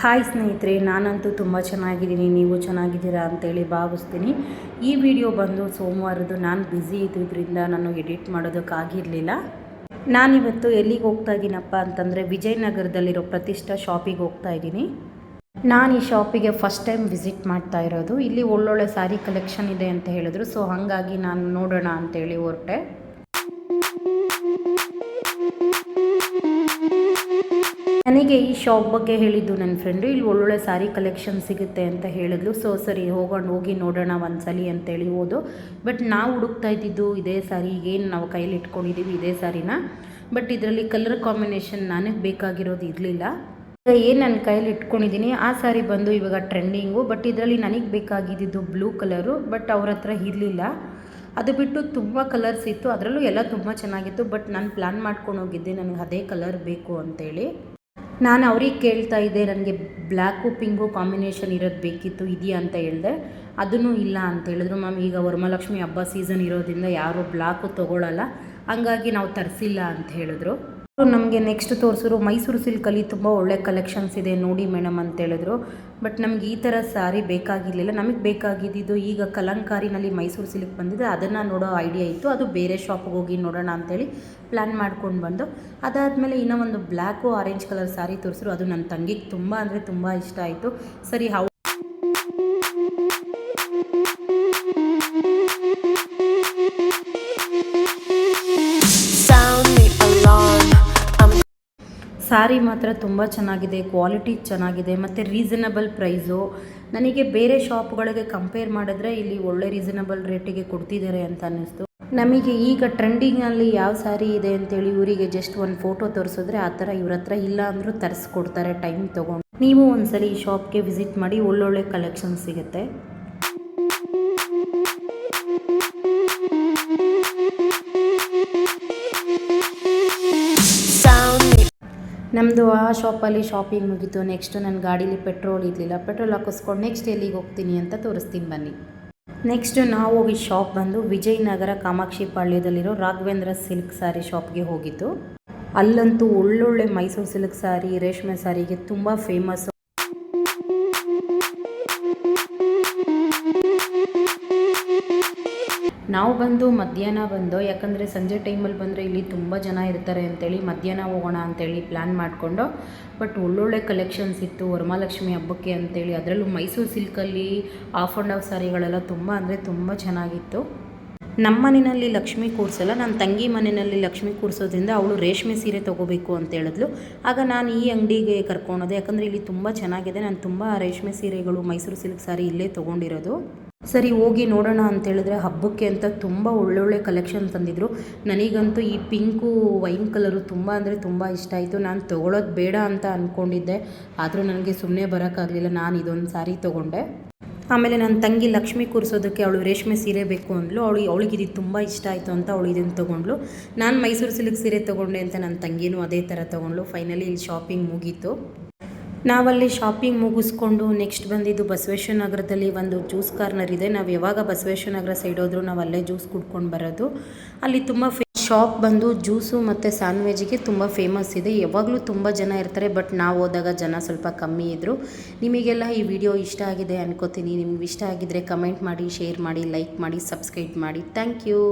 Hi ಸ್ನೇಹಿತರೆ, ನಾನಂತೂ ತುಂಬ ಚೆನ್ನಾಗಿದ್ದೀನಿ, ನೀವು ಚೆನ್ನಾಗಿದ್ದೀರಾ ಅಂತೇಳಿ ಭಾವಿಸ್ತೀನಿ. ಈ ವಿಡಿಯೋ ಬಂದು ಸೋಮವಾರದ್ದು ನಾನು ಬ್ಯುಸಿ ಇದ್ದಿದ್ದರಿಂದ ನಾನು ಎಡಿಟ್ ಮಾಡೋದಕ್ಕಾಗಿರಲಿಲ್ಲ ನಾನಿವತ್ತು ಎಲ್ಲಿಗೆ ಹೋಗ್ತಾ ಇದ್ದೀನಪ್ಪ ಅಂತಂದರೆ ವಿಜಯನಗರದಲ್ಲಿರೋ ಪ್ರತಿಷ್ಠಾ ಶಾಪಿಗೆ ಹೋಗ್ತಾ ಇದ್ದೀನಿ ನಾನು ಈ ಶಾಪಿಗೆ ಫಸ್ಟ್ ಟೈಮ್ ವಿಸಿಟ್ ಮಾಡ್ತಾ ಇರೋದು. ಇಲ್ಲಿ ಒಳ್ಳೊಳ್ಳೆ ಸ್ಯಾರಿ ಕಲೆಕ್ಷನ್ ಇದೆ ಅಂತ ಹೇಳಿದ್ರು ಸೊ ಹಾಗಾಗಿ ನಾನು ನೋಡೋಣ ಅಂತೇಳಿ ಹೊರಟೆ. ನನಗೆ ಈ ಶಾಪ್ ಬಗ್ಗೆ ಹೇಳಿದ್ದು ನನ್ನ ಫ್ರೆಂಡು ಇಲ್ಲಿ ಒಳ್ಳೊಳ್ಳೆ ಸಾರಿ ಕಲೆಕ್ಷನ್ ಸಿಗುತ್ತೆ ಅಂತ ಹೇಳಿದ್ಲು. ಸೊ ಸರಿ, ಹೋಗೋಣ, ಹೋಗಿ ನೋಡೋಣ ಒಂದ್ಸಲಿ ಅಂತೇಳಿ ಹೋದು. ಬಟ್ ನಾವು ಹುಡುಕ್ತಾ ಇದ್ದಿದ್ದು ಇದೇ ಸಾರಿ ಏನು ನಾವು ಕೈಯಲ್ಲಿ ಇಟ್ಕೊಂಡಿದ್ದೀವಿ ಇದೇ ಸ್ಯಾರಿನ ಬಟ್ ಇದರಲ್ಲಿ ಕಲರ್ ಕಾಂಬಿನೇಷನ್ ನನಗೆ ಬೇಕಾಗಿರೋದು ಇರಲಿಲ್ಲ. ಈಗ ಏನು ನನ್ನ ಕೈಯಲ್ಲಿ ಇಟ್ಕೊಂಡಿದ್ದೀನಿ ಆ ಸ್ಯಾರಿ ಬಂದು ಇವಾಗ ಟ್ರೆಂಡಿಂಗು ಬಟ್ ಇದರಲ್ಲಿ ನನಗೆ ಬೇಕಾಗಿದ್ದು ಬ್ಲೂ ಕಲರು ಬಟ್ ಅವ್ರ ಹತ್ರ ಇರಲಿಲ್ಲ. ಅದು ಬಿಟ್ಟು ತುಂಬ ಕಲರ್ಸ್ ಇತ್ತು. ಅದರಲ್ಲೂ ಎಲ್ಲ ತುಂಬ ಚೆನ್ನಾಗಿತ್ತು. ಬಟ್ ನಾನು ಪ್ಲ್ಯಾನ್ ಮಾಡ್ಕೊಂಡು ಹೋಗಿದ್ದೆ. ನನಗೆ ಅದೇ ಕಲರ್ ಬೇಕು ಅಂತೇಳಿ. ನಾನು ಅವ್ರಿಗೆ ಕೇಳ್ತಾ ಇದ್ದೆ, ನನಗೆ ಬ್ಲ್ಯಾಕು ಪಿಂಕು ಕಾಂಬಿನೇಷನ್ ಇರೋದು ಬೇಕಿತ್ತು, ಇದೆಯಾ ಅಂತ ಹೇಳಿದೆ. ಅದನ್ನು ಇಲ್ಲ ಅಂತ ಹೇಳಿದ್ರು. ಮ್ಯಾಮ್, ಈಗ ವರಮಹಾಲಕ್ಷ್ಮಿ ಹಬ್ಬ ಸೀಸನ್ ಇರೋದ್ರಿಂದ ಯಾರೂ ಬ್ಲ್ಯಾಕು ತೊಗೊಳ್ಳಲ್ಲ ಹಂಗಾಗಿ ನಾವು ತರಿಸಿಲ್ಲ ಅಂತ ಹೇಳಿದ್ರು. ನಮಗೆ ನೆಕ್ಸ್ಟ್ ತೋರಿಸಿದ್ರು ಮೈಸೂರು ಸಿಲ್ಕಲ್ಲಿ ತುಂಬ ಒಳ್ಳೆ ಕಲೆಕ್ಷನ್ಸ್ ಇದೆ ನೋಡಿ ಮೇಡಮ್ ಅಂತ ಹೇಳಿದ್ರು. ಬಟ್ ನಮಗೆ ಈ ಥರ ಸ್ಯಾರಿ ಬೇಕಾಗಿರಲಿಲ್ಲ. ನಮಗೆ ಬೇಕಾಗಿದ್ದು ಈಗ ಕಲಂಕಾರಿನಲ್ಲಿ ಮೈಸೂರು ಸಿಲ್ಕ್ ಬಂದಿದೆ. ಅದನ್ನು ನೋಡೋ ಐಡಿಯಾ ಇತ್ತು. ಅದು ಬೇರೆ ಶಾಪ್ಗೆ ಹೋಗಿ ನೋಡೋಣ ಅಂತೇಳಿ ಪ್ಲ್ಯಾನ್ ಮಾಡ್ಕೊಂಡು ಬಂದು. ಅದಾದಮೇಲೆ ಇನ್ನೂ ಒಂದು ಬ್ಲ್ಯಾಕು ಆರೆಂಜ್ ಕಲರ್ ಸ್ಯಾರಿ ತೋರಿಸಿದ್ರು. ಅದು ನನ್ನ ತಂಗಿಗೆ ತುಂಬ ಅಂದರೆ ತುಂಬ ಇಷ್ಟ ಆಯಿತು. ಸರಿ ಹೌ ಸ್ಯಾರಿ ಮಾತ್ರ ತುಂಬ ಚೆನ್ನಾಗಿದೆ, ಕ್ವಾಲಿಟಿ ಚೆನ್ನಾಗಿದೆ, ಮತ್ತು ರೀಸನಬಲ್ ಪ್ರೈಸು. ನನಗೆ ಬೇರೆ ಶಾಪ್ಗಳಿಗೆ ಕಂಪೇರ್ ಮಾಡಿದ್ರೆ ಇಲ್ಲಿ ಒಳ್ಳೆ ರೀಸನಬಲ್ ರೇಟಿಗೆ ಕೊಡ್ತಿದ್ದಾರೆ ಅಂತ ಅನ್ನಿಸ್ತು. ನಮಗೆ ಈಗ ಟ್ರೆಂಡಿಂಗಲ್ಲಿ ಯಾವ ಸ್ಯಾರಿ ಇದೆ ಅಂತೇಳಿ ಇವರಿಗೆ ಜಸ್ಟ್ ಒಂದು ಫೋಟೋ ತೋರಿಸಿದ್ರೆ ಆ ಥರ ಇವ್ರ ಹತ್ರ ಇಲ್ಲ ಅಂದರೂ ತರಿಸ್ಕೊಡ್ತಾರೆ ಟೈಮ್ ತೊಗೊಂಡು. ನೀವು ಒಂದ್ಸಲಿ ಈ ಶಾಪ್ಗೆ ವಿಸಿಟ್ ಮಾಡಿ ಒಳ್ಳೊಳ್ಳೆ ಕಲೆಕ್ಷನ್ ಸಿಗುತ್ತೆ. ನಮ್ಮದು ಆ ಶಾಪಲ್ಲಿ ಶಾಪಿಂಗ್ ಮುಗೀತು. ನೆಕ್ಸ್ಟ್ ನನ್ನ ಗಾಡೀಲಿ ಪೆಟ್ರೋಲ್ ಇರಲಿಲ್ಲ. ಪೆಟ್ರೋಲ್ ಹಾಕಿಸ್ಕೊಂಡು ನೆಕ್ಸ್ಟ್ ಎಲ್ಲಿಗೆ ಹೋಗ್ತೀನಿ ಅಂತ ತೋರಿಸ್ತೀನಿ ಬನ್ನಿ. ನೆಕ್ಸ್ಟ್ ನಾವು ಹೋಗಿ ಶಾಪ್ ಬಂದು ವಿಜಯನಗರ ಕಾಮಾಕ್ಷಿ ಪಾಳ್ಯದಲ್ಲಿರೋ ರಾಘವೇಂದ್ರ ಸಿಲ್ಕ್ ಸ್ಯಾರಿ ಶಾಪ್ಗೆ ಹೋಗಿದ್ದು. ಅಲ್ಲಂತೂ ಒಳ್ಳೊಳ್ಳೆ ಮೈಸೂರು ಸಿಲ್ಕ್ ಸಾರಿ, ರೇಷ್ಮೆ ಸಾರಿಗೆ ತುಂಬ ಫೇಮಸ್ ನಾವು ಬಂದು ಮಧ್ಯಾಹ್ನ ಬಂದು, ಯಾಕಂದರೆ ಸಂಜೆ ಟೈಮಲ್ಲಿ ಬಂದರೆ ಇಲ್ಲಿ ತುಂಬ ಜನ ಇರ್ತಾರೆ ಅಂತೇಳಿ ಮಧ್ಯಾಹ್ನ ಹೋಗೋಣ ಅಂತೇಳಿ ಪ್ಲ್ಯಾನ್ ಮಾಡಿಕೊಂಡು ಬಟ್ ಒಳ್ಳೊಳ್ಳೆ ಕಲೆಕ್ಷನ್ಸ್ ಇತ್ತು. ವರಮಹಾಲಕ್ಷ್ಮಿ ಹಬ್ಬಕ್ಕೆ ಅಂತೇಳಿ ಅದರಲ್ಲೂ ಮೈಸೂರು ಸಿಲ್ಕಲ್ಲಿ ಆಫ್ ಆ್ಯಂಡ್ ಆಫ್ ಸಾರಿಗಳೆಲ್ಲ ತುಂಬ ಅಂದರೆ ತುಂಬ ಚೆನ್ನಾಗಿತ್ತು. ನಮ್ಮ ಮನೆಯಲ್ಲಿ ಲಕ್ಷ್ಮಿ ಕೂರಿಸಲ್ಲ ನನ್ನ ತಂಗಿ ಮನೆಯಲ್ಲಿ ಲಕ್ಷ್ಮಿ ಕೂರಿಸೋದ್ರಿಂದ ಅವಳು ರೇಷ್ಮೆ ಸೀರೆ ತೊಗೋಬೇಕು ಅಂತ ಹೇಳಿದ್ಲು. ಆಗ ನಾನು ಈ ಅಂಗಡಿಗೆ ಕರ್ಕೊಂಡೋದೆ, ಯಾಕಂದರೆ ಇಲ್ಲಿ ತುಂಬ ಚೆನ್ನಾಗಿದೆ. ನಾನು ತುಂಬ ರೇಷ್ಮೆ ಸೀರೆಗಳು ಮೈಸೂರು ಸಿಲ್ಕ್ ಸಾರಿ ಇಲ್ಲೇ ತೊಗೊಂಡಿರೋದು. ಸರಿ, ಹೋಗಿ ನೋಡೋಣ ಅಂತ ಹೇಳಿದ್ರೆ ಹಬ್ಬಕ್ಕೆ ಅಂತ ತುಂಬ ಒಳ್ಳೊಳ್ಳೆ ಕಲೆಕ್ಷನ್ ತಂದಿದ್ರು. ನನಗಂತೂ ಈ ಪಿಂಕು ವೈನ್ ಕಲರು ತುಂಬ ಅಂದರೆ ತುಂಬ ಇಷ್ಟ ಆಯಿತು. ನಾನು ತೊಗೊಳೋದು ಬೇಡ ಅಂತ ಅಂದ್ಕೊಂಡಿದ್ದೆ ಆದರೂ ನನಗೆ ಸುಮ್ಮನೆ ಬರೋಕ್ಕಾಗಲಿಲ್ಲ. ನಾನು ಇದೊಂದು ಸಾರಿ ತೊಗೊಂಡೆ. ಆಮೇಲೆ ನನ್ನ ತಂಗಿ ಲಕ್ಷ್ಮಿ ಕೂರಿಸೋದಕ್ಕೆ ಅವಳು ರೇಷ್ಮೆ ಸೀರೆ ಬೇಕು ಅಂದ್ಲು. ಅವಳು, ಅವಳಿಗೆ ಇದು ತುಂಬ ಇಷ್ಟ ಆಯಿತು ಅಂತ ಅವಳು ಇದನ್ನು ತೊಗೊಂಡ್ಳು. ನಾನು ಮೈಸೂರು ಸಿಲ್ಕ್ ಸೀರೆ ತೊಗೊಂಡೆ ಅಂತ ನನ್ನ ತಂಗಿನೂ ಅದೇ ಥರ ತೊಗೊಂಡ್ಳು. ಫೈನಲಿ ಇಲ್ಲಿ ಶಾಪಿಂಗ್ ಮುಗೀತು. ನಾವಲ್ಲಿ ಶಾಪಿಂಗ್ ಮುಗಿಸ್ಕೊಂಡು ನೆಕ್ಸ್ಟ್ ಬಂದಿದ್ದು ಬಸವೇಶ್ವರ ನಗರದಲ್ಲಿ ಒಂದು ಜ್ಯೂಸ್ ಕಾರ್ನರ್ ಇದೆ. ನಾವು ಯಾವಾಗ ಬಸವೇಶ್ವರ ನಗರ ಸೈಡ್ ಹೋದ್ರು ನಾವು ಅಲ್ಲೇ ಜ್ಯೂಸ್ ಕುಡ್ಕೊಂಡು ಬರೋದು. ಅಲ್ಲಿ ತುಂಬ ಶಾಪ್ ಬಂದು ಜ್ಯೂಸು ಮತ್ತು ಸ್ಯಾಂಡ್ವಿಚ್ಗೆ ತುಂಬ ಫೇಮಸ್ ಇದೆ. ಯಾವಾಗಲೂ ತುಂಬ ಜನ ಇರ್ತಾರೆ ಬಟ್ ನಾವು ಹೋದಾಗ ಜನ ಸ್ವಲ್ಪ ಕಮ್ಮಿ ಇದ್ದರು ನಿಮಗೆಲ್ಲ ಈ ವಿಡಿಯೋ ಇಷ್ಟ ಆಗಿದೆ ಅನ್ಕೋತೀನಿ. ನಿಮ್ಗೆ ಇಷ್ಟ ಆಗಿದ್ದರೆ ಕಮೆಂಟ್ ಮಾಡಿ ಶೇರ್ ಮಾಡಿ ಲೈಕ್ ಮಾಡಿ ಸಬ್ಸ್ಕ್ರೈಬ್ ಮಾಡಿ. Thank you